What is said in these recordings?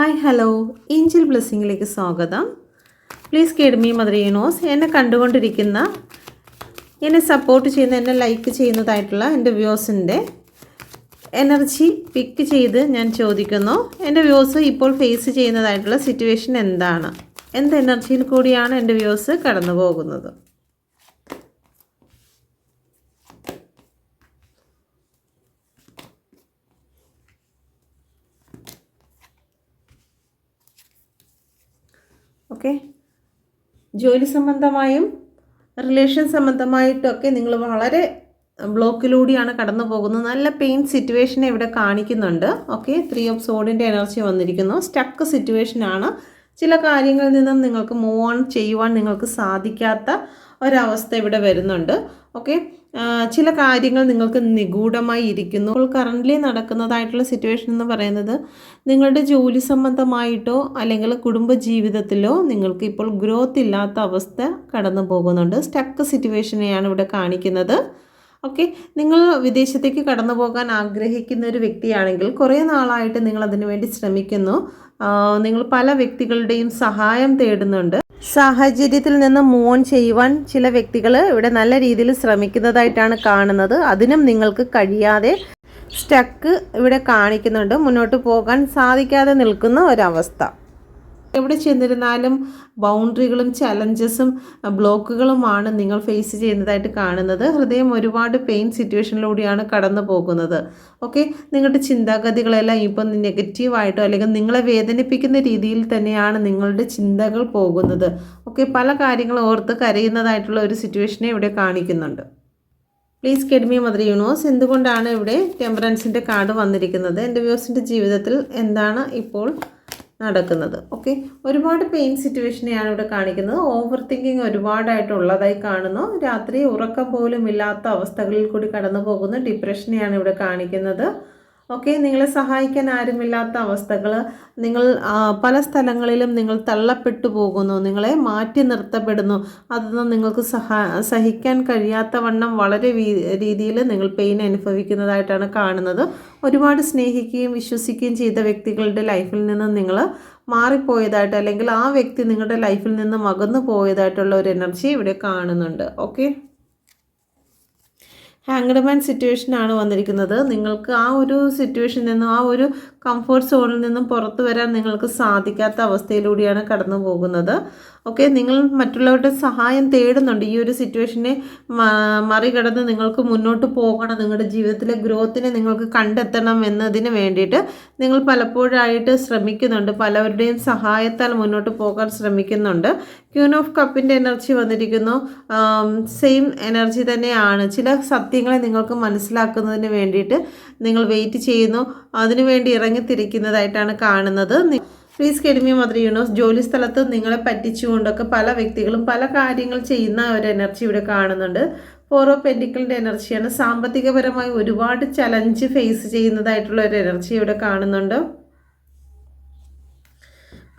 Hi hello Angel ബ്ലെസ്സിങ്ങിലേക്ക് സ്വാഗതം. Please കേഡ്മി mother യൂണോസ് എന്നെ കണ്ടുകൊണ്ടിരിക്കുന്ന എന്നെ സപ്പോർട്ട് ചെയ്യുന്ന എന്നെ ലൈക്ക് ചെയ്യുന്നതായിട്ടുള്ള എന്റെ വ്യൂസിന്റെ എനർജി പിക്ക് ചെയ്ത് ഞാൻ ചോദിക്കുന്നു. എന്റെ വ്യൂസ് ഇപ്പോൾ ഫേസ് ചെയ്യുന്നതായിട്ടുള്ള സിറ്റുവേഷൻ എന്താണ്? എന്ത് എനർജിയിൽ കൂടിയാണ് എന്റെ വ്യൂസ് കടന്നു പോകുന്നത് ഓക്കെ ജോലി സംബന്ധമായും റിലേഷൻ സംബന്ധമായിട്ടൊക്കെ നിങ്ങൾ വളരെ ബ്ലോക്കിലൂടെയാണ് കടന്നു പോകുന്നത്. നല്ല പെയിൻ സിറ്റുവേഷൻ ഇവിടെ കാണിക്കുന്നുണ്ട്. ഓക്കെ ത്രീ ഓഫ് സോഡിന്റെ എനർജി വന്നിരിക്കുന്നു. സ്റ്റക്ക് സിറ്റുവേഷനാണ് ചില കാര്യങ്ങളിൽ നിന്നും നിങ്ങൾക്ക് മൂവ് ഓൺ ചെയ്യുവാൻ നിങ്ങൾക്ക് സാധിക്കാത്ത ഒരവസ്ഥ ഇവിടെ വരുന്നുണ്ട്. ഓക്കെ ചില കാര്യങ്ങൾ നിങ്ങൾക്ക് നിഗൂഢമായി ഇരിക്കുന്നു. ഇപ്പോൾ കറന്റ്ലി നടക്കുന്നതായിട്ടുള്ള സിറ്റുവേഷൻ എന്ന് പറയുന്നത് നിങ്ങളുടെ ജോലി സംബന്ധമായിട്ടോ അല്ലെങ്കിൽ കുടുംബ ജീവിതത്തിലോ നിങ്ങൾക്ക് ഇപ്പോൾ ഗ്രോത്ത് ഇല്ലാത്ത അവസ്ഥ കടന്നു പോകുന്നുണ്ട്. സ്റ്റക്ക് സിറ്റുവേഷനെയാണ് ഇവിടെ കാണിക്കുന്നത്. ഓക്കെ നിങ്ങൾ വിദേശത്തേക്ക് കടന്നു പോകാൻ ആഗ്രഹിക്കുന്ന ഒരു വ്യക്തിയാണെങ്കിൽ കുറേ നാളായിട്ട് നിങ്ങൾ അതിനുവേണ്ടി ശ്രമിക്കുന്നു. നിങ്ങൾ പല വ്യക്തികളുടെയും സഹായം തേടുന്നുണ്ട്. സാഹചര്യത്തിൽ നിന്ന് മൂവ് ഓൺ ചെയ്യുവാൻ ചില വ്യക്തികൾ ഇവിടെ നല്ല രീതിയിൽ ശ്രമിക്കുന്നതായിട്ടാണ് കാണുന്നത്. അതിനും നിങ്ങൾക്ക് കഴിയാതെ സ്റ്റക്ക് ഇവിടെ കാണിക്കുന്നുണ്ട്. മുന്നോട്ട് പോകാൻ സാധിക്കാതെ നിൽക്കുന്ന ഒരവസ്ഥ. എവിടെ ചെന്നിരുന്നാലും ബൗണ്ടറികളും ചലഞ്ചസും ബ്ലോക്കുകളുമാണ് നിങ്ങൾ ഫേസ് ചെയ്യുന്നതായിട്ട് കാണുന്നത്. ഹൃദയം ഒരുപാട് പെയിൻ സിറ്റുവേഷനിലൂടെയാണ് കടന്നു പോകുന്നത്. ഓക്കെ? നിങ്ങളുടെ ചിന്താഗതികളെല്ലാം ഇപ്പം നെഗറ്റീവായിട്ടോ അല്ലെങ്കിൽ നിങ്ങളെ വേദനിപ്പിക്കുന്ന രീതിയിൽ തന്നെയാണ് നിങ്ങളുടെ ചിന്തകൾ പോകുന്നത്. ഓക്കെ? പല കാര്യങ്ങളും ഓർത്ത് കരയുന്നതായിട്ടുള്ള ഒരു സിറ്റുവേഷനെ ഇവിടെ കാണിക്കുന്നുണ്ട്. Please guide me mother universe. എന്തുകൊണ്ടാണ് ഇവിടെ ടെമ്പറൻസിന്റെ കാർഡ് വന്നിരിക്കുന്നത്? എന്റെ വ്യൂസിന്റെ ജീവിതത്തിൽ എന്താണ് ഇപ്പോൾ നടക്കുന്നത്. ഓക്കെ ഒരുപാട് പെയിൻ സിറ്റുവേഷനെയാണ് ഇവിടെ കാണിക്കുന്നത്. ഓവർ തിങ്കിങ് ഒരുപാടായിട്ടുള്ളതായി കാണുന്നു. രാത്രി ഉറക്കം പോലും ഇല്ലാത്ത അവസ്ഥകളിൽ കൂടി കടന്നു പോകുന്ന ഡിപ്രഷനെയാണ് ഇവിടെ കാണിക്കുന്നത്. ഓക്കെ നിങ്ങളെ സഹായിക്കാൻ ആരുമില്ലാത്ത അവസ്ഥകൾ നിങ്ങൾ പല സ്ഥലങ്ങളിലും നിങ്ങൾ തള്ളപ്പെട്ടു പോകുന്നു നിങ്ങളെ മാറ്റി നിർത്തപ്പെടുന്നു. അതൊന്നും നിങ്ങൾക്ക് സഹാ സഹിക്കാൻ കഴിയാത്ത വണ്ണം വളരെ രീതിയിൽ നിങ്ങൾ പെയിൻ അനുഭവിക്കുന്നതായിട്ടാണ് കാണുന്നത്. ഒരുപാട് സ്നേഹിക്കുകയും വിശ്വസിക്കുകയും ചെയ്ത വ്യക്തികളുടെ ലൈഫിൽ നിന്ന് നിങ്ങൾ മാറിപ്പോയതായിട്ട് അല്ലെങ്കിൽ ആ വ്യക്തി നിങ്ങളുടെ ലൈഫിൽ നിന്ന് അകന്നു പോയതായിട്ടുള്ള ഒരു എനർജി ഇവിടെ കാണുന്നുണ്ട്. ഓക്കെ? സിറ്റുവേഷൻ സിറ്റുവേഷനാണ് വന്നിരിക്കുന്നത്. നിങ്ങൾക്ക് ആ ഒരു സിറ്റുവേഷനിൽ നിന്നും ആ ഒരു കംഫർട്ട് സോണിൽ നിന്നും പുറത്തു വരാൻ നിങ്ങൾക്ക് സാധിക്കാത്ത അവസ്ഥയിലൂടെയാണ് കടന്നു പോകുന്നത്. ഓക്കെ നിങ്ങൾ മറ്റുള്ളവരുടെ സഹായം തേടുന്നുണ്ട്. ഈ ഒരു സിറ്റുവേഷനെ മറികടന്ന് നിങ്ങൾക്ക് മുന്നോട്ട് പോകണം. നിങ്ങളുടെ ജീവിതത്തിലെ ഗ്രോത്തിനെ നിങ്ങൾക്ക് കണ്ടെത്തണം എന്നതിന് വേണ്ടിയിട്ട് നിങ്ങൾ പലപ്പോഴായിട്ട് ശ്രമിക്കുന്നുണ്ട്. പലവരുടെയും സഹായത്താൽ മുന്നോട്ട് പോകാൻ ശ്രമിക്കുന്നുണ്ട്. ക്യൂൻ ഓഫ് കപ്പിന്റെ എനർജി വന്നിരിക്കുന്നു. സെയിം എനർജി തന്നെയാണ്. ചില സത്യങ്ങളെ നിങ്ങൾക്ക് മനസ്സിലാക്കുന്നതിന് വേണ്ടിയിട്ട് നിങ്ങൾ വെയിറ്റ് ചെയ്യുന്നു. അതിനുവേണ്ടി ഇറങ്ങിത്തിരിക്കുന്നതായിട്ടാണ് കാണുന്നത്. പ്ലീസ് കെഡിമി മദർ യൂണിവേഴ്സ് ജോലി സ്ഥലത്ത് നിങ്ങളെ പറ്റിച്ചുകൊണ്ടൊക്കെ പല വ്യക്തികളും പല കാര്യങ്ങൾ ചെയ്യുന്ന ഒരു എനർജി ഇവിടെ കാണുന്നുണ്ട്. ഓഫ് പെന്റിക്കിളിന്റെ എനർജിയാണ് സാമ്പത്തികപരമായി ഒരുപാട് ചലഞ്ച് ഫേസ് ചെയ്യുന്നതായിട്ടുള്ള ഒരു എനർജി ഇവിടെ കാണുന്നുണ്ട്.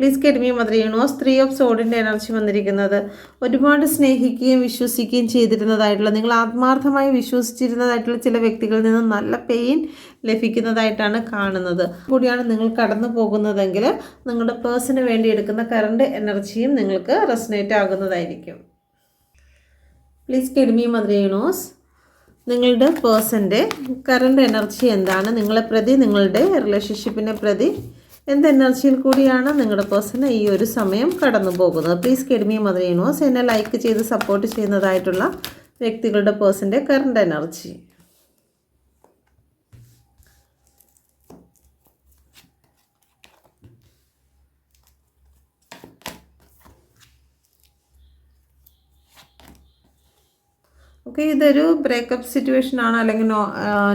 Please guide me mother universe three of സോഡിന്റെ energy വന്നിരിക്കുന്നത്. ഒരുപാട് സ്നേഹിക്കുകയും വിശ്വസിക്കുകയും ചെയ്തിരുന്നതായിട്ടുള്ള നിങ്ങൾ ആത്മാർത്ഥമായി വിശ്വസിച്ചിരുന്നതായിട്ടുള്ള ചില വ്യക്തികളിൽ നിന്ന് നല്ല പെയിൻ ലഭിക്കുന്നതായിട്ടാണ് കാണുന്നത്. കൂടിയാണ് നിങ്ങൾ കടന്നു പോകുന്നതെങ്കിൽ നിങ്ങളുടെ പേഴ്സന് വേണ്ടി എടുക്കുന്ന കറണ്ട് എനർജിയും നിങ്ങൾക്ക് resonate ആകുന്നതായിരിക്കും. Please guide me mother universe നിങ്ങളുടെ പേഴ്സന്റെ കറണ്ട് എനർജി എന്താണ്? നിങ്ങളെ പ്രതി നിങ്ങളുടെ റിലേഷൻഷിപ്പിനെ പ്രതി എന്ത് എനർജിയിൽ കൂടിയാണ് നിങ്ങളുടെ പേഴ്സണ് ഈ ഒരു സമയം കടന്നു പോകുന്നത്? Please guide me mother universe എന്നെ ലൈക്ക് ചെയ്ത് സപ്പോർട്ട് ചെയ്യുന്നതായിട്ടുള്ള വ്യക്തികളുടെ പേഴ്സന്റെ കറണ്ട് എനർജി ഓക്കെ ഇതൊരു ബ്രേക്കപ്പ് സിറ്റുവേഷൻ ആണ് അല്ലെങ്കിൽ നോ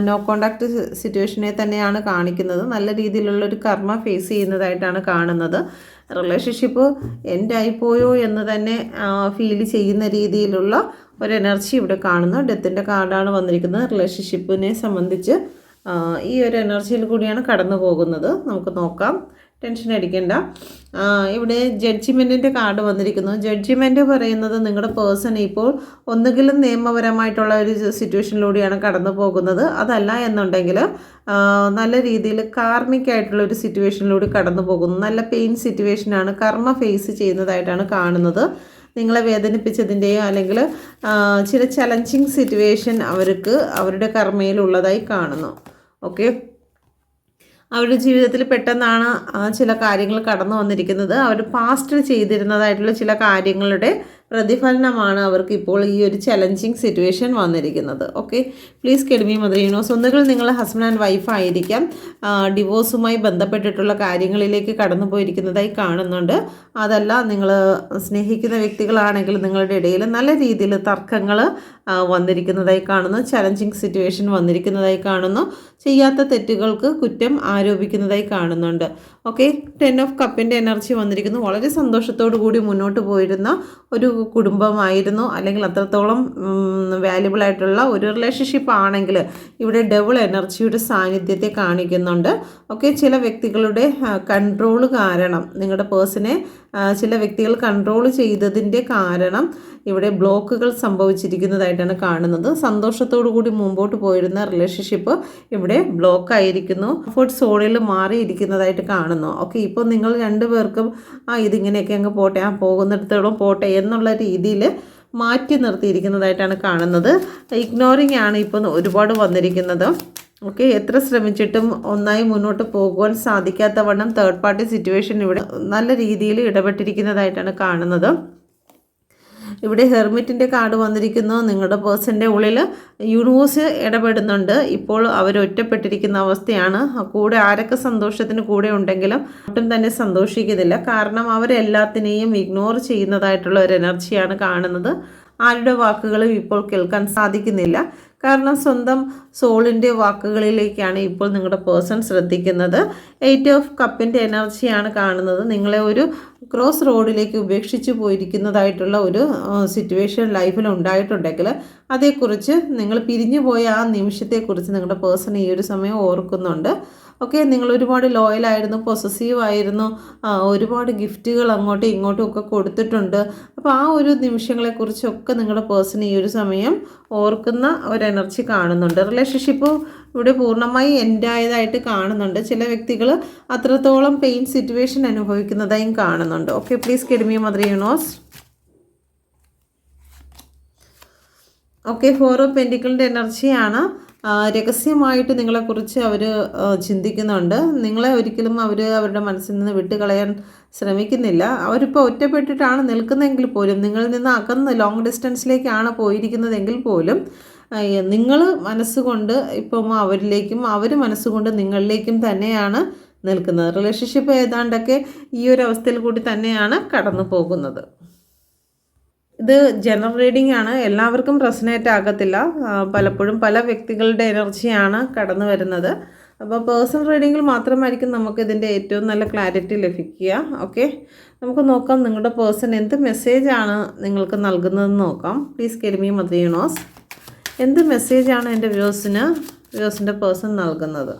നോ കോണ്ടാക്ട് സിറ്റുവേഷനെ തന്നെയാണ് കാണിക്കുന്നത്. നല്ല രീതിയിലുള്ളൊരു കർമ്മ ഫേസ് ചെയ്യുന്നതായിട്ടാണ് കാണുന്നത്. റിലേഷൻഷിപ്പ് എൻഡായിപ്പോയോ എന്ന് തന്നെ ഫീൽ ചെയ്യുന്ന രീതിയിലുള്ള ഒരു എനർജി ഇവിടെ കാണുന്നു. ഡെത്തിന്റെ കാർഡാണ് വന്നിരിക്കുന്നത്. റിലേഷൻഷിപ്പിനെ സംബന്ധിച്ച് ഈ ഒരു എനർജിയിൽ കൂടിയാണ് കടന്നു പോകുന്നത് നമുക്ക് നോക്കാം. ടെൻഷൻ അടിക്കണ്ട. ഇവിടെ ജഡ്ജിമെന്റിന്റെ കാർഡ് വന്നിരിക്കുന്നു. ജഡ്ജിമെന്റ് പറയുന്നത് നിങ്ങളുടെ പേഴ്സൺ ഇപ്പോൾ ഒന്നുകിലും നിയമപരമായിട്ടുള്ള ഒരു സിറ്റുവേഷനിലൂടെയാണ് കടന്നു പോകുന്നത്. അതല്ല എന്നുണ്ടെങ്കിൽ നല്ല രീതിയിൽ കാർമിക്കായിട്ടുള്ള ഒരു സിറ്റുവേഷനിലൂടെ കടന്നു പോകുന്നു. നല്ല പെയിൻ സിറ്റുവേഷനാണ് കർമ്മ ഫേസ് ചെയ്യുന്നതായിട്ടാണ് കാണുന്നത്. നിങ്ങളെ വേദനിപ്പിച്ചതിന്റെയോ അല്ലെങ്കിൽ ചില ചലഞ്ചിങ് സിറ്റുവേഷൻ അവർക്ക് അവരുടെ കർമ്മയിലുള്ളതായി കാണുന്നു. ഓക്കെ? അവരുടെ ജീവിതത്തിൽ പെട്ടെന്നാണ് ചില കാര്യങ്ങൾ കടന്നു വന്നിരിക്കുന്നത് അവർ പാസ്റ്റിൽ ചെയ്തിരുന്നതായിട്ടുള്ള ചില കാര്യങ്ങളുടെ പ്രതിഫലനമാണ് അവർക്ക് ഇപ്പോൾ ഈ ഒരു ചലഞ്ചിങ് സിറ്റുവേഷൻ വന്നിരിക്കുന്നത്. Okay please guide me mother universe ഒന്നുകിൽ നിങ്ങൾ ഹസ്ബൻഡ് ആൻഡ് വൈഫ് ആയിരിക്കാം. ഡിവോഴ്സുമായി ബന്ധപ്പെട്ടിട്ടുള്ള കാര്യങ്ങളിലേക്ക് കടന്നു പോയിരിക്കുന്നതായി കാണുന്നുണ്ട്. അതല്ല നിങ്ങൾ സ്നേഹിക്കുന്ന വ്യക്തികളാണെങ്കിൽ നിങ്ങളുടെ ഇടയിൽ നല്ല രീതിയിൽ തർക്കങ്ങൾ വന്നിരിക്കുന്നതായി കാണുന്നു. ചലഞ്ചിങ് സിറ്റുവേഷൻ വന്നിരിക്കുന്നതായി കാണുന്നു. ചെയ്യാത്ത തെറ്റുകൾക്ക് കുറ്റം ആരോപിക്കുന്നതായി കാണുന്നുണ്ട്. ഓക്കെ ടെൻ ഓഫ് കപ്പിന്റെ എനർജി വന്നിരിക്കുന്നു. വളരെ സന്തോഷത്തോടു കൂടി മുന്നോട്ട് പോയിരുന്ന ഒരു കുടുംബമായിരുന്നു. അല്ലെങ്കിൽ അത്രത്തോളം വാല്യുബിൾ ആയിട്ടുള്ള ഒരു റിലേഷൻഷിപ്പ് ആണെങ്കിൽ ഇവിടെ ഡബിൾ എനർജിയുടെ സാന്നിധ്യത്തെ കാണിക്കുന്നുണ്ട്. ഓക്കെ ചില വ്യക്തികളുടെ കൺട്രോൾ കാരണം നിങ്ങളുടെ പേഴ്സണെ ചില വ്യക്തികൾ കൺട്രോൾ ചെയ്തതിന്റെ കാരണം ഇവിടെ ബ്ലോക്കുകൾ സംഭവിച്ചിരിക്കുന്നതായിട്ടാണ് കാണുന്നത്. സന്തോഷത്തോടു കൂടി മുമ്പോട്ട് പോയിരുന്ന റിലേഷൻഷിപ്പ് ഇവിടെ ബ്ലോക്ക് ആയിരിക്കുന്നു. കംഫർട്ട് സോണിൽ മാറിയിരിക്കുന്നതായിട്ട് കാണുന്നു. ഓക്കെ ഇപ്പോൾ നിങ്ങൾ രണ്ടുപേർക്കും ആ ഇതിങ്ങനെയൊക്കെ അങ്ങ് പോട്ടെ ആ പോകുന്നിടത്തോളം പോട്ടെ എന്നുള്ള രീതിയിൽ മാറ്റി നിർത്തിയിരിക്കുന്നതായിട്ടാണ് കാണുന്നത്. ഇഗ്നോറിങ് ആണ് ഇപ്പോൾ ഒരുപാട് വന്നിരിക്കുന്നത്. ഓക്കെ എത്ര ശ്രമിച്ചിട്ടും ഒന്നായി മുന്നോട്ട് പോകുവാൻ സാധിക്കാത്തവണ്ണം തേർഡ് പാർട്ടി സിറ്റുവേഷൻ ഇവിടെ നല്ല രീതിയിൽ ഇടപെട്ടിരിക്കുന്നതായിട്ടാണ് കാണുന്നത്. ഇവിടെ ഹെർമിറ്റിന്റെ കാർഡ് വന്നിരിക്കുന്നു. നിങ്ങളുടെ പേഴ്സന്റെ ഉള്ളിൽ യൂണിവേഴ്സ് ഇടപെടുന്നുണ്ട്. ഇപ്പോൾ അവർ ഒറ്റപ്പെട്ടിരിക്കുന്ന അവസ്ഥയാണ്. കൂടെ ആരൊക്കെ സന്തോഷത്തിന് കൂടെ ഉണ്ടെങ്കിലും ഒട്ടും തന്നെ സന്തോഷിക്കുന്നില്ല. കാരണം അവരെല്ലാത്തിനെയും ഇഗ്നോർ ചെയ്യുന്നതായിട്ടുള്ള ഒരു എനർജിയാണ് കാണുന്നത്. ആരുടെ വാക്കുകളും ഇപ്പോൾ കേൾക്കാൻ സാധിക്കുന്നില്ല. കാരണം സ്വന്തം സോളിന്റെ വാക്കുകളിലേക്കാണ് ഇപ്പോൾ നിങ്ങളുടെ പേഴ്സൺ ശ്രദ്ധിക്കുന്നത്. എയ്റ്റ് ഓഫ് കപ്പിന്റെ എനർജിയാണ് കാണുന്നത്. നിങ്ങളെ ഒരു ക്രോസ് റോഡിലേക്ക് ഉപേക്ഷിച്ച് പോയിരിക്കുന്നതായിട്ടുള്ള ഒരു സിറ്റുവേഷൻ ലൈഫിൽ ഉണ്ടായിട്ടുണ്ടെങ്കിൽ അതേക്കുറിച്ച് നിങ്ങൾ പിരിഞ്ഞു പോയ ആ നിമിഷത്തെക്കുറിച്ച് നിങ്ങളുടെ പേഴ്സൺ ഈ ഒരു സമയം ഓർക്കുന്നുണ്ട്. ഓക്കെ നിങ്ങൾ ഒരുപാട് ലോയലായിരുന്നു പൊസസീവ് ആയിരുന്നു ഒരുപാട് ഗിഫ്റ്റുകൾ അങ്ങോട്ടും ഇങ്ങോട്ടും ഒക്കെ കൊടുത്തിട്ടുണ്ട്. അപ്പോൾ ആ ഒരു നിമിഷങ്ങളെക്കുറിച്ചൊക്കെ നിങ്ങളുടെ പേഴ്സൺ ഈ ഒരു സമയം ഓർക്കുന്ന ഒരു എനർജി കാണുന്നുണ്ട്. റിലേഷൻഷിപ്പ് ഇവിടെ പൂർണമായി എൻഡ് ആയതായിട്ട് കാണുന്നുണ്ട്. ചില വ്യക്തികൾ അത്രത്തോളം പെയിൻ സിറ്റുവേഷൻ അനുഭവിക്കുന്നതായും കാണുന്നുണ്ട്. Okay please guide me mother universe okay four of പെന്റിക്കിളിന്റെ എനർജിയാണ് രഹസ്യമായിട്ട് നിങ്ങളെക്കുറിച്ച് അവർ ചിന്തിക്കുന്നുണ്ട്. നിങ്ങളെ ഒരിക്കലും അവർ അവരുടെ മനസ്സിൽ നിന്ന് വിട്ടുകളയാൻ ശ്രമിക്കുന്നില്ല. അവരിപ്പോൾ ഒറ്റപ്പെട്ടിട്ടാണ് നിൽക്കുന്നതെങ്കിൽ പോലും നിങ്ങളിൽ നിന്ന് അകന്ന് ലോങ് ഡിസ്റ്റൻസിലേക്കാണ് പോയിരിക്കുന്നതെങ്കിൽ പോലും നിങ്ങൾ മനസ്സുകൊണ്ട് ഇപ്പം അവരിലേക്കും അവർ മനസ്സുകൊണ്ട് നിങ്ങളിലേക്കും തന്നെയാണ് നിൽക്കുന്നത്. റിലേഷൻഷിപ്പ് ഏതാണ്ടൊക്കെ ഈ ഒരു അവസ്ഥയിൽ കൂടി തന്നെയാണ് കടന്നു പോകുന്നത് ഇത് ജനറൽ റീഡിംഗ് ആണ്. എല്ലാവർക്കും റെസനേറ്റ് ആകത്തില്ല. പലപ്പോഴും പല വ്യക്തികളുടെ എനർജിയാണ് കടന്നു വരുന്നത്. അപ്പോൾ പേഴ്സണൽ റീഡിങ്ങിൽ മാത്രമായിരിക്കും നമുക്ക് ഇതിന്റെ ഏറ്റവും നല്ല ക്ലാരിറ്റി ലഭിക്കുക. ഓക്കെ നമുക്ക് നോക്കാം നിങ്ങളുടെ പേഴ്സൺ എന്ത് മെസ്സേജാണ് നിങ്ങൾക്ക് നൽകുന്നതെന്ന് നോക്കാം. പ്ലീസ് കെരിമി മദ്രീണോസ് എന്ത് മെസ്സേജാണ് എന്റെ വ്യൂസിന് വ്യൂസിന്റെ പേഴ്സൺ നൽകുന്നത്?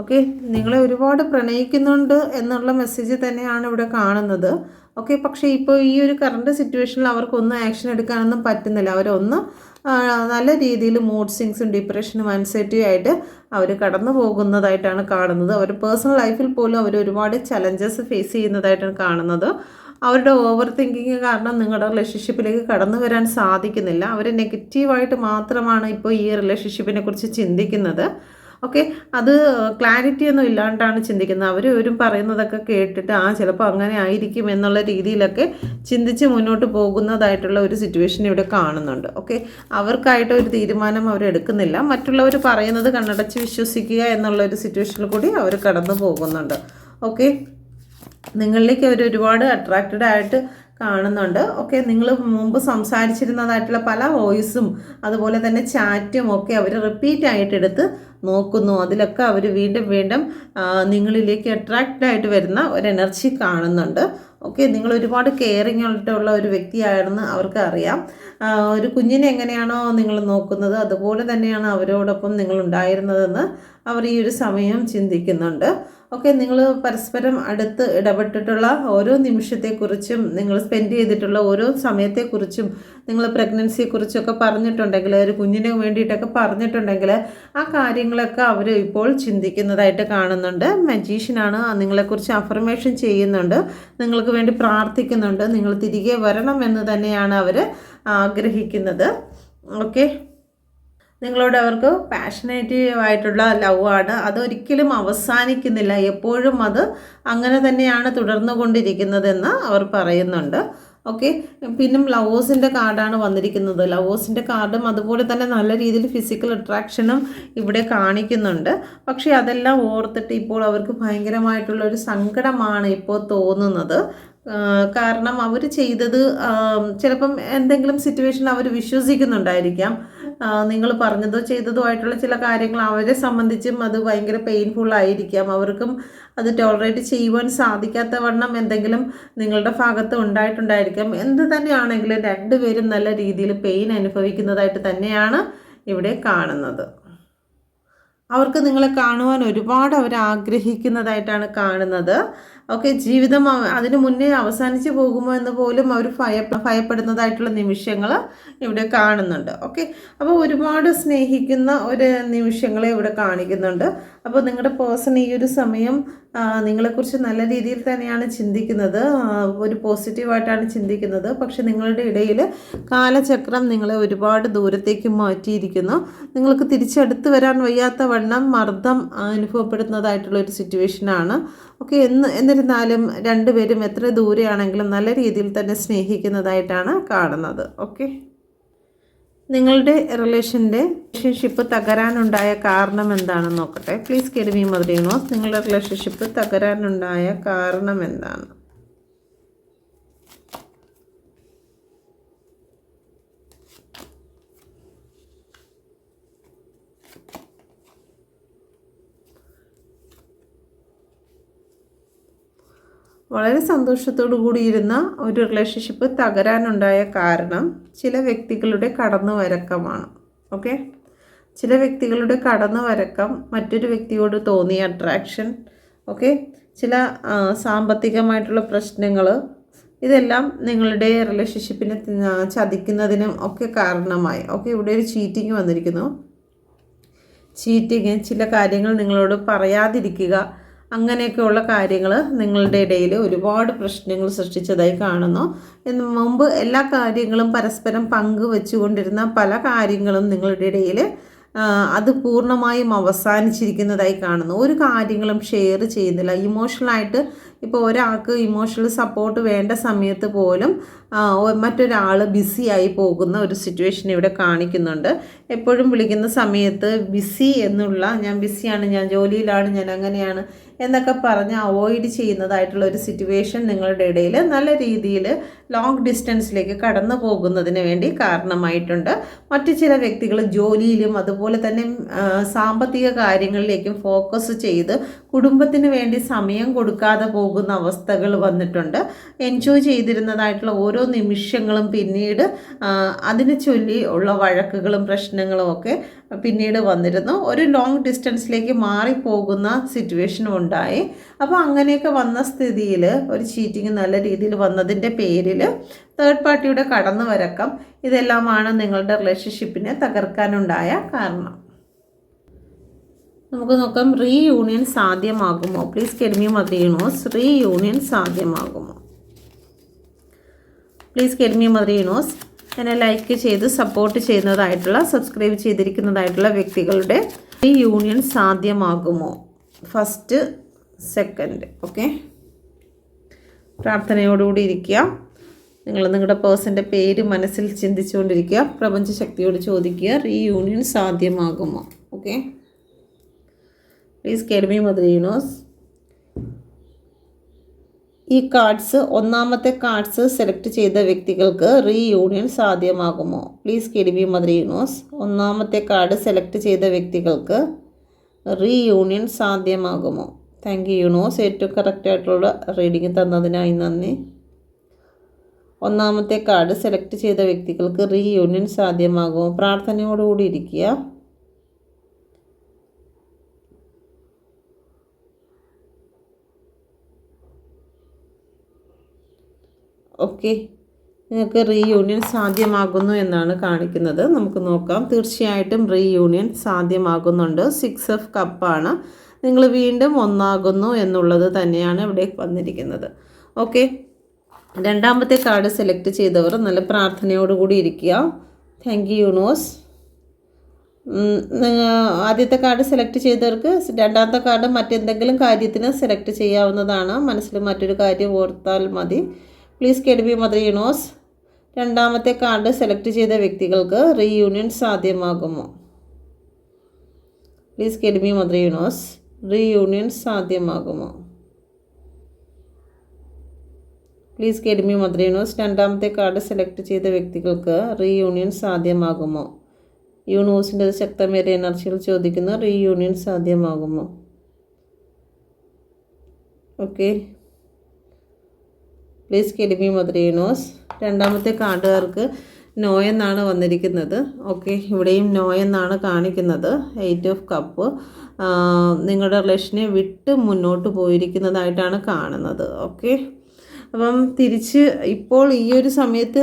ഓക്കെ നിങ്ങളെ ഒരുപാട് പ്രണയിക്കുന്നുണ്ട് എന്നുള്ള മെസ്സേജ് തന്നെയാണ് ഇവിടെ കാണുന്നത്. ഓക്കെ പക്ഷേ ഇപ്പോൾ ഈ ഒരു കറണ്ട് സിറ്റുവേഷനിൽ അവർക്കൊന്നും ആക്ഷൻ എടുക്കാനൊന്നും പറ്റുന്നില്ല. അവരൊന്ന് നല്ല രീതിയിൽ മൂഡ് സിങ്സും ഡിപ്രഷനും ആൻസൈറ്റിയും ആയിട്ട് അവർ കടന്നു പോകുന്നതായിട്ടാണ് കാണുന്നത്. അവർ പേഴ്സണൽ ലൈഫിൽ പോലും അവർ ഒരുപാട് ചലഞ്ചസ് ഫേസ് ചെയ്യുന്നതായിട്ടാണ് കാണുന്നത്. അവരുടെ ഓവർ തിങ്കിങ് കാരണം നിങ്ങളുടെ റിലേഷൻഷിപ്പിലേക്ക് കടന്നു വരാൻ സാധിക്കുന്നില്ല. അവർ നെഗറ്റീവായിട്ട് മാത്രമാണ് ഇപ്പോൾ ഈ റിലേഷൻഷിപ്പിനെ കുറിച്ച് ചിന്തിക്കുന്നത്. ഓക്കെ? അത് ക്ലാരിറ്റി ഒന്നും ഇല്ലാണ്ടാണ് ചിന്തിക്കുന്നത്. അവർ ഇവരും പറയുന്നതൊക്കെ കേട്ടിട്ട് ആ ചിലപ്പോൾ അങ്ങനെ ആയിരിക്കും എന്നുള്ള രീതിയിലൊക്കെ ചിന്തിച്ച് മുന്നോട്ട് പോകുന്നതായിട്ടുള്ള ഒരു സിറ്റുവേഷൻ ഇവിടെ കാണുന്നുണ്ട്. ഓക്കെ? അവർക്കായിട്ട് ഒരു തീരുമാനം അവർ എടുക്കുന്നില്ല. മറ്റുള്ളവർ പറയുന്നത് കണ്ണടച്ച് വിശ്വസിക്കുക എന്നുള്ള ഒരു സിറ്റുവേഷനിൽ കൂടി അവർ കടന്നു പോകുന്നുണ്ട്. ഓക്കെ? നിങ്ങളിലേക്ക് അവർ ഒരുപാട് അട്രാക്റ്റഡ് ആയിട്ട് കാണുന്നുണ്ട്. ഓക്കെ നിങ്ങൾ മുമ്പ് സംസാരിച്ചിരുന്നതായിട്ടുള്ള പല വോയിസും അതുപോലെ തന്നെ ചാറ്റും ഒക്കെ അവർ റിപ്പീറ്റ് ആയിട്ട് എടുത്ത് നോക്കുന്നു. അതിലൊക്കെ അവർ വീണ്ടും വീണ്ടും നിങ്ങളിലേക്ക് അട്രാക്റ്റ് ആയിട്ട് വരുന്ന ഒരു എനർജി കാണുന്നുണ്ട്. ഓക്കെ നിങ്ങൾ ഒരുപാട് കെയറിങ് ആയിട്ടുള്ള ഒരു വ്യക്തിയാണെന്ന് അവർക്ക് അറിയാം. ഒരു കുഞ്ഞിനെ എങ്ങനെയാണോ നിങ്ങൾ നോക്കുന്നത് അതുപോലെ തന്നെയാണ് അവരോടൊപ്പം നിങ്ങൾ ഉണ്ടായിരുന്നതെന്ന് അവർ ഈ ഒരു സമയം ചിന്തിക്കുന്നുണ്ട്. ഓക്കെ നിങ്ങൾ പരസ്പരം അടുത്ത് ഇടപെട്ടിട്ടുള്ള ഓരോ നിമിഷത്തെക്കുറിച്ചും നിങ്ങൾ സ്പെൻഡ് ചെയ്തിട്ടുള്ള ഓരോ സമയത്തെക്കുറിച്ചും നിങ്ങൾ പ്രഗ്നൻസിയെക്കുറിച്ചൊക്കെ പറഞ്ഞിട്ടുണ്ടെങ്കിൽ ഒരു കുഞ്ഞിന് വേണ്ടിയിട്ടൊക്കെ പറഞ്ഞിട്ടുണ്ടെങ്കിൽ ആ കാര്യങ്ങളൊക്കെ അവർ ഇപ്പോൾ ചിന്തിക്കുന്നതായിട്ട് കാണുന്നുണ്ട്. മജീഷ്യനാണ് നിങ്ങളെക്കുറിച്ച് അഫർമേഷൻ ചെയ്യുന്നുണ്ട്. നിങ്ങൾക്ക് വേണ്ടി പ്രാർത്ഥിക്കുന്നുണ്ട്. നിങ്ങൾ തിരികെ വരണം തന്നെയാണ് അവർ ആഗ്രഹിക്കുന്നത്. ഓക്കെ നിങ്ങളോട് അവർക്ക് പാഷനേറ്റീവ് ആയിട്ടുള്ള ലവാണ് അതൊരിക്കലും അവസാനിക്കുന്നില്ല. എപ്പോഴും അത് അങ്ങനെ തന്നെയാണ് തുടർന്നു കൊണ്ടിരിക്കുന്നതെന്ന് അവർ പറയുന്നുണ്ട്. ഓക്കെ പിന്നെ ലവേഴ്സിന്റെ കാർഡാണ് വന്നിരിക്കുന്നത്. ലവേഴ്സിന്റെ കാർഡും അതുപോലെ തന്നെ നല്ല രീതിയിൽ ഫിസിക്കൽ അട്രാക്ഷനും ഇവിടെ കാണിക്കുന്നുണ്ട്. പക്ഷേ അതെല്ലാം ഓർത്തിട്ട് ഇപ്പോൾ അവർക്ക് ഭയങ്കരമായിട്ടുള്ള ഒരു സങ്കടമാണ് ഇപ്പോൾ തോന്നുന്നത്. കാരണം അവർ ചെയ്തത് ചിലപ്പം എന്തെങ്കിലും സിറ്റുവേഷൻ അവർ വിശ്വസിക്കുന്നുണ്ടായിരിക്കാം. നിങ്ങൾ പറഞ്ഞതോ ചെയ്തതോ ആയിട്ടുള്ള ചില കാര്യങ്ങൾ അവരെ സംബന്ധിച്ചും അത് ഭയങ്കര പെയിൻഫുൾ ആയിരിക്കാം. അവർക്കും അത് ടോളറേറ്റ് ചെയ്യുവാൻ സാധിക്കാത്ത വണ്ണം എന്തെങ്കിലും നിങ്ങളുടെ ഭാഗത്ത് ഉണ്ടായിട്ടുണ്ടായിരിക്കാം. എന്ത് തന്നെയാണെങ്കിലും രണ്ടുപേരും നല്ല രീതിയിൽ പെയിൻ അനുഭവിക്കുന്നതായിട്ട് തന്നെയാണ് ഇവിടെ കാണുന്നത്. അവർക്ക് നിങ്ങളെ കാണുവാൻ ഒരുപാട് അവർ ആഗ്രഹിക്കുന്നതായിട്ടാണ് കാണുന്നത്. ഓക്കെ ജീവിതം അതിന് മുന്നേ അവസാനിച്ചു പോകുമോ എന്ന് പോലും അവർ ഭയ ഭയപ്പെടുന്നതായിട്ടുള്ള നിമിഷങ്ങൾ ഇവിടെ കാണുന്നുണ്ട്. ഓക്കെ? അപ്പോൾ ഒരുപാട് സ്നേഹിക്കുന്ന ഒരു നിമിഷങ്ങളെ ഇവിടെ കാണിക്കുന്നുണ്ട്. അപ്പോൾ നിങ്ങളുടെ പേഴ്സൺ ഈ ഒരു സമയം നിങ്ങളെക്കുറിച്ച് നല്ല രീതിയിൽ തന്നെയാണ് ചിന്തിക്കുന്നത്. ഒരു പോസിറ്റീവായിട്ടാണ് ചിന്തിക്കുന്നത്. പക്ഷെ നിങ്ങളുടെ ഇടയിൽ കാലചക്രം നിങ്ങളെ ഒരുപാട് ദൂരത്തേക്ക് മാറ്റിയിരിക്കുന്നു. നിങ്ങൾക്ക് തിരിച്ചടുത്ത് വരാൻ വയ്യാത്ത വണ്ണം മർദ്ദം അനുഭവപ്പെടുന്നതായിട്ടുള്ള ഒരു സിറ്റുവേഷനാണ് ഓക്കെ എന്ന് എന്നിരുന്നാലും രണ്ടുപേരും എത്ര ദൂരെയാണെങ്കിലും നല്ല രീതിയിൽ തന്നെ സ്നേഹിക്കുന്നതായിട്ടാണ് കാണുന്നത്. ഓക്കെ. നിങ്ങളുടെ റിലേഷന്റെ റിലേഷൻഷിപ്പ് തകരാനുണ്ടായ കാരണം എന്താണെന്ന് നോക്കട്ടെ. പ്ലീസ് കെടുമി മദ്രീനോസ് നിങ്ങളുടെ റിലേഷൻഷിപ്പ് തകരാനുണ്ടായ കാരണം എന്താണ്? വളരെ സന്തോഷത്തോടു കൂടിയിരുന്ന ഒരു റിലേഷൻഷിപ്പ് തകരാനുണ്ടായ കാരണം ചില വ്യക്തികളുടെ കടന്നു വരക്കമാണ് ഓക്കെ ചില വ്യക്തികളുടെ കടന്നു വരക്കം മറ്റൊരു വ്യക്തിയോട് തോന്നിയ അട്രാക്ഷൻ ഓക്കെ ചില സാമ്പത്തികമായിട്ടുള്ള പ്രശ്നങ്ങൾ ഇതെല്ലാം നിങ്ങളുടെ റിലേഷൻഷിപ്പിനെ ചതിക്കുന്നതിനും ഒക്കെ കാരണമായി. ഓക്കെ ഇവിടെ ഒരു ചീറ്റിംഗ് വന്നിരിക്കുന്നു. ചീറ്റിങ് ചില കാര്യങ്ങൾ നിങ്ങളോട് പറയാതിരിക്കുക അങ്ങനെയൊക്കെയുള്ള കാര്യങ്ങൾ നിങ്ങളുടെ ഇടയിൽ ഒരുപാട് പ്രശ്നങ്ങൾ സൃഷ്ടിച്ചതായി കാണുന്നു. എന്ന് മുമ്പ് എല്ലാ കാര്യങ്ങളും പരസ്പരം പങ്കുവെച്ചുകൊണ്ടിരുന്ന പല കാര്യങ്ങളും നിങ്ങളുടെ ഇടയിൽ അത് പൂർണമായും അവസാനിച്ചിരിക്കുന്നതായി കാണുന്നു. ഒരു കാര്യങ്ങളും ഷെയർ ചെയ്യുന്നില്ല. ഇമോഷണലായിട്ട് ഇപ്പോൾ ഒരാൾക്ക് ഇമോഷണൽ സപ്പോർട്ട് വേണ്ട സമയത്ത് പോലും മറ്റൊരാൾ ആയി പോകുന്ന ഒരു സിറ്റുവേഷൻ ഇവിടെ കാണിക്കുന്നുണ്ട്. എപ്പോഴും വിളിക്കുന്ന സമയത്ത് ബിസി എന്നുള്ള ഞാൻ ബിസിയാണ് ഞാൻ ജോലിയിലാണ് ഞാൻ അങ്ങനെയാണ് എന്നൊക്കെ പറഞ്ഞ് അവോയ്ഡ് ചെയ്യുന്നതായിട്ടുള്ള ഒരു സിറ്റുവേഷൻ നിങ്ങളുടെ ഇടയിൽ നല്ല രീതിയിൽ ലോങ് ഡിസ്റ്റൻസിലേക്ക് കടന്നു പോകുന്നതിന് വേണ്ടി കാരണമായിട്ടുണ്ട്. മറ്റു ചില വ്യക്തികൾ ജോലിയിലും അതുപോലെ തന്നെ സാമ്പത്തിക കാര്യങ്ങളിലേക്കും ഫോക്കസ് ചെയ്ത് കുടുംബത്തിന് വേണ്ടി സമയം കൊടുക്കാതെ പോകുന്ന അവസ്ഥകൾ വന്നിട്ടുണ്ട്. എൻജോയ് ചെയ്തിരുന്നതായിട്ടുള്ള ഓരോ നിമിഷങ്ങളും പിന്നീട് അതിനെ ചൊല്ലി ഉള്ള വഴക്കുകളും പ്രശ്നങ്ങളും ഒക്കെ പിന്നീട് വന്നിരുന്നു. ഒരു ലോങ് ഡിസ്റ്റൻസിലേക്ക് മാറിപ്പോകുന്ന സിറ്റുവേഷനും ഉണ്ടായി. അപ്പോൾ അങ്ങനെയൊക്കെ വന്ന സ്ഥിതിയിൽ ഒരു ചീറ്റിംഗ് നല്ല രീതിയിൽ വന്നതിന്റെ പേരിൽ തേർഡ് പാർട്ടിയുടെ കടന്നുവരക്കം ഇതെല്ലാമാണ് നിങ്ങളുടെ റിലേഷൻഷിപ്പിനെ തകർക്കാനുണ്ടായ കാരണം. നമുക്ക് നോക്കാം reunion സാധ്യമാകുമോ? Please guide me mother universe reunion സാധ്യമാകുമോ? Please guide me mother universe എന്നെ ലൈക്ക് ചെയ്ത് സപ്പോർട്ട് ചെയ്യുന്നതായിട്ടുള്ള സബ്സ്ക്രൈബ് ചെയ്തിരിക്കുന്നതായിട്ടുള്ള വ്യക്തികളുടെ ഈ യൂണിയൻ സാധ്യമാകുമോ? ഫസ്റ്റ് സെക്കൻഡ് ഓക്കെ പ്രാർത്ഥനയോടുകൂടി ഇരിക്കുക. നിങ്ങൾ നിങ്ങളുടെ പേഴ്സന്റെ പേര് മനസ്സിൽ ചിന്തിച്ചുകൊണ്ടിരിക്കുക. പ്രപഞ്ചശക്തിയോട് ചോദിക്കുക റീ യൂണിയൻ സാധ്യമാകുമോ? ഓക്കെ പ്ലീസ് കെഡ്മി മദരീനോസ് ഈ കാർഡ്സ് ഒന്നാമത്തെ കാർഡ്സ് സെലക്ട് ചെയ്ത വ്യക്തികൾക്ക് reunion സാധ്യമാകുമോ? Please guide me mother universe ഒന്നാമത്തെ കാർഡ് സെലക്ട് ചെയ്ത വ്യക്തികൾക്ക് reunion സാധ്യമാകുമോ? Thank you universe. ഏറ്റവും കറക്റ്റായിട്ടുള്ള റീഡിങ് തന്നതിനായി നന്ദി. ഒന്നാമത്തെ കാർഡ് സെലക്ട് ചെയ്ത വ്യക്തികൾക്ക് റീയൂണിയൻ സാധ്യമാകുമോ? പ്രാർത്ഥനയോടുകൂടി ഇരിക്കുക. ഓക്കെ. നിങ്ങൾക്ക് റീയൂണിയൻ സാധ്യമാകുന്നു എന്നാണ് കാണിക്കുന്നത്. നമുക്ക് നോക്കാം. തീർച്ചയായിട്ടും റീയൂണിയൻ സാധ്യമാകുന്നുണ്ട്. സിക്സ് എഫ് കപ്പാണ് നിങ്ങൾ വീണ്ടും ഒന്നാകുന്നു എന്നുള്ളത് തന്നെയാണ് ഇവിടെ വന്നിരിക്കുന്നത്. ഓക്കെ. രണ്ടാമത്തെ കാർഡ് സെലക്ട് ചെയ്തവർ നല്ല പ്രാർത്ഥനയോടുകൂടി ഇരിക്കുക. താങ്ക് യു യൂണോസ് ആദ്യത്തെ കാർഡ് സെലക്ട് ചെയ്തവർക്ക് രണ്ടാമത്തെ കാർഡ് മറ്റെന്തെങ്കിലും കാര്യത്തിന് സെലക്ട് ചെയ്യാവുന്നതാണ്. മനസ്സിൽ മറ്റൊരു കാര്യം ഓർത്താൽ മതി. പ്ലീസ് കെഡ്ബി മദർ യൂണോസ് രണ്ടാമത്തെ കാർഡ് സെലക്ട് ചെയ്ത വ്യക്തികൾക്ക് reunion സാധ്യമാകുമോ? Please guide me mother universe reunion സാധ്യമാകുമോ? Please guide me mother universe രണ്ടാമത്തെ കാർഡ് സെലക്ട് ചെയ്ത വ്യക്തികൾക്ക് റീയൂണിയൻ സാധ്യമാകുമോ? യൂണിവേഴ്സിന്റെ ശക്തമേറിയ എനർജികൾ ചോദിക്കുന്ന റീയൂണിയൻ സാധ്യമാകുമോ? ഓക്കെ പ്ലീസ് കെഡിമി മദ്രീനോസ് രണ്ടാമത്തെ കാർഡുകാർക്ക് നോ എന്നാണ് വന്നിരിക്കുന്നത്. ഓക്കെ ഇവിടെയും നോ എന്നാണ് കാണിക്കുന്നത്. എയ്റ്റ് ഓഫ് കപ്പ് നിങ്ങളുടെ റിലേഷനെ വിട്ട് മുന്നോട്ട് പോയിരിക്കുന്നതായിട്ടാണ് കാണുന്നത്. ഓക്കെ അപ്പം തിരിച്ച് ഇപ്പോൾ ഈ ഒരു സമയത്ത്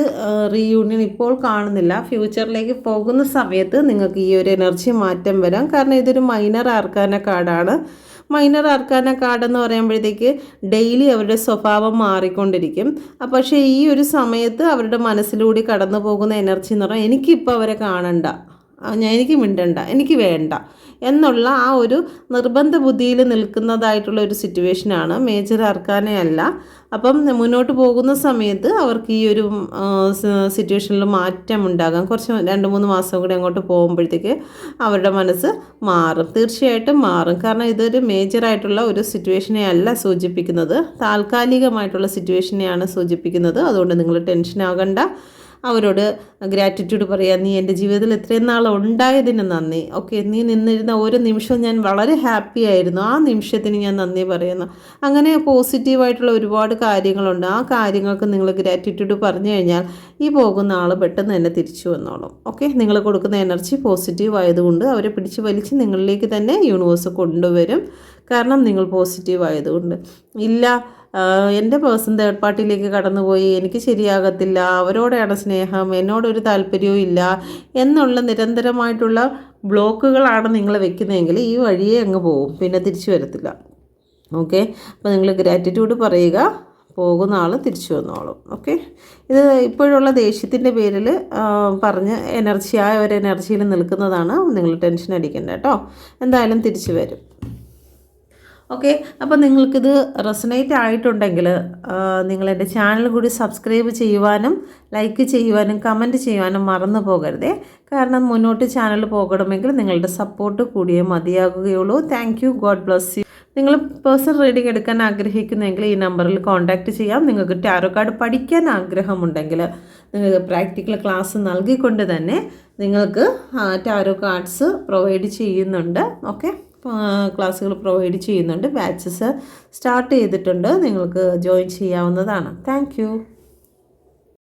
റീയൂണിയൻ ഇപ്പോൾ കാണുന്നില്ല. ഫ്യൂച്ചറിലേക്ക് പോകുന്ന സമയത്ത് നിങ്ങൾക്ക് ഈ ഒരു എനർജി മാറ്റം വരാം. കാരണം ഇതൊരു മൈനർ ആർക്കാന കാർഡാണ് മൈനർ ആർക്കാന കാർഡ് എന്ന് പറയുമ്പോഴത്തേക്ക് ഡെയിലി അവരുടെ സ്വഭാവം മാറിക്കൊണ്ടിരിക്കും. പക്ഷേ ഈ ഒരു സമയത്ത് അവരുടെ മനസ്സിലൂടെ കടന്നു പോകുന്ന എനർജി എന്ന് പറഞ്ഞാൽ എനിക്കിപ്പോൾ അവരെ കാണണ്ട. ഞാൻ എനിക്ക് മിണ്ടണ്ട എനിക്ക് വേണ്ട എന്നുള്ള ആ ഒരു നിർബന്ധ ബുദ്ധിയിൽ നിൽക്കുന്നതായിട്ടുള്ള ഒരു സിറ്റുവേഷനാണ് മേജർ അർക്കാനയല്ല അപ്പം മുന്നോട്ട് പോകുന്ന സമയത്ത് അവർക്ക് ഈ ഒരു സിറ്റുവേഷനിൽ മാറ്റം ഉണ്ടാകാം. കുറച്ച് രണ്ട് മൂന്ന് മാസം കൂടി അങ്ങോട്ട് പോകുമ്പോഴത്തേക്ക് അവരുടെ മനസ്സ് മാറും. തീർച്ചയായിട്ടും മാറും. കാരണം ഇതൊരു മേജറായിട്ടുള്ള ഒരു സിറ്റുവേഷനെ അല്ല സൂചിപ്പിക്കുന്നത്. താൽക്കാലികമായിട്ടുള്ള സിറ്റുവേഷനെയാണ് സൂചിപ്പിക്കുന്നത്. അതുകൊണ്ട് നിങ്ങൾ ടെൻഷൻ ആകണ്ട. അവരോട് ഗ്രാറ്റിറ്റ്യൂഡ് പറയുക നീ എന്റെ ജീവിതത്തിൽ ഇത്രയും നാൾ ഉണ്ടായതിന് നന്ദി. ഓക്കെ നീ നിന്നിരുന്ന ഓരോ നിമിഷവും ഞാൻ വളരെ ഹാപ്പി ആയിരുന്നു. ആ നിമിഷത്തിന് ഞാൻ നന്ദി പറയുന്നു. അങ്ങനെ പോസിറ്റീവായിട്ടുള്ള ഒരുപാട് കാര്യങ്ങളുണ്ട്. ആ കാര്യങ്ങൾക്ക് നിങ്ങൾ ഗ്രാറ്റിറ്റ്യൂഡ് പറഞ്ഞു കഴിഞ്ഞാൽ ഈ പോകുന്ന ആൾ പെട്ടെന്ന് തന്നെ തിരിച്ചു വന്നോളും. ഓക്കെ നിങ്ങൾ കൊടുക്കുന്ന എനർജി പോസിറ്റീവ് ആയതുകൊണ്ട് അവരെ പിടിച്ച് വലിച്ച് നിങ്ങളിലേക്ക് തന്നെ യൂണിവേഴ്സ് കൊണ്ടുവരും. കാരണം നിങ്ങൾ പോസിറ്റീവ് ആയതുകൊണ്ട്. ഇല്ല എന്റെ പേഴ്സൺ തേർഡ് പാർട്ടിയിലേക്ക് കടന്നുപോയി. എനിക്ക് ശരിയാകത്തില്ല. അവരോടാണ് സ്നേഹം. എന്നോടൊരു താല്പര്യവും ഇല്ല എന്നുള്ള നിരന്തരമായിട്ടുള്ള ബ്ലോക്കുകളാണ് നിങ്ങൾ വെക്കുന്നതെങ്കിൽ ഈ വഴിയേ അങ്ങ് പോകും പിന്നെ തിരിച്ചു വരത്തില്ല. ഓക്കെ? അപ്പോൾ നിങ്ങൾ ഗ്രാറ്റിറ്റ്യൂഡ് പറയുക. പോകുന്ന ആൾ തിരിച്ചു വന്നോളും. ഓക്കെ? ഇത് ഇപ്പോഴുള്ള ദേഷ്യത്തിന്റെ പേരിൽ പറഞ്ഞ് എനർജിയായ ഒരു എനർജിയിൽ നിൽക്കുന്നതാണ് നിങ്ങൾ ടെൻഷൻ അടിക്കേണ്ട കേട്ടോ. എന്തായാലും തിരിച്ചു വരും. ഓക്കെ? അപ്പോൾ നിങ്ങൾക്കിത് റെസനേറ്റ് ആയിട്ടുണ്ടെങ്കിൽ നിങ്ങൾ എന്റെ ചാനൽ കൂടി സബ്സ്ക്രൈബ് ചെയ്യുവാനും ലൈക്ക് ചെയ്യുവാനും കമന്റ് ചെയ്യുവാനും മറന്നു പോകരുതേ. കാരണം മുന്നോട്ട് ചാനൽ പോകണമെങ്കിൽ നിങ്ങളുടെ സപ്പോർട്ട് കൂടിയേ മതിയാകുകയുള്ളൂ. Thank you god bless you നിങ്ങൾ പേഴ്സണൽ റീഡിംഗ് എടുക്കാൻ ആഗ്രഹിക്കുന്നെങ്കിൽ ഈ നമ്പറിൽ കോൺടാക്റ്റ് ചെയ്യാം. നിങ്ങൾക്ക് ടാരോ കാർഡ് പഠിക്കാൻ ആഗ്രഹമുണ്ടെങ്കിൽ നിങ്ങൾക്ക് പ്രാക്ടിക്കൽ ക്ലാസ് നൽകിക്കൊണ്ട് തന്നെ നിങ്ങൾക്ക് ടാരോ കാർഡ്സ് പ്രൊവൈഡ് ചെയ്യുന്നുണ്ട്. ഓക്കെ? ക്ലാസ്സുകൾ പ്രൊവൈഡ് ചെയ്യുന്നുണ്ട്. ബാച്ചസ് സ്റ്റാർട്ട് ചെയ്തിട്ടുണ്ട്. നിങ്ങൾക്ക് ജോയിൻ ചെയ്യാവുന്നതാണ്. താങ്ക്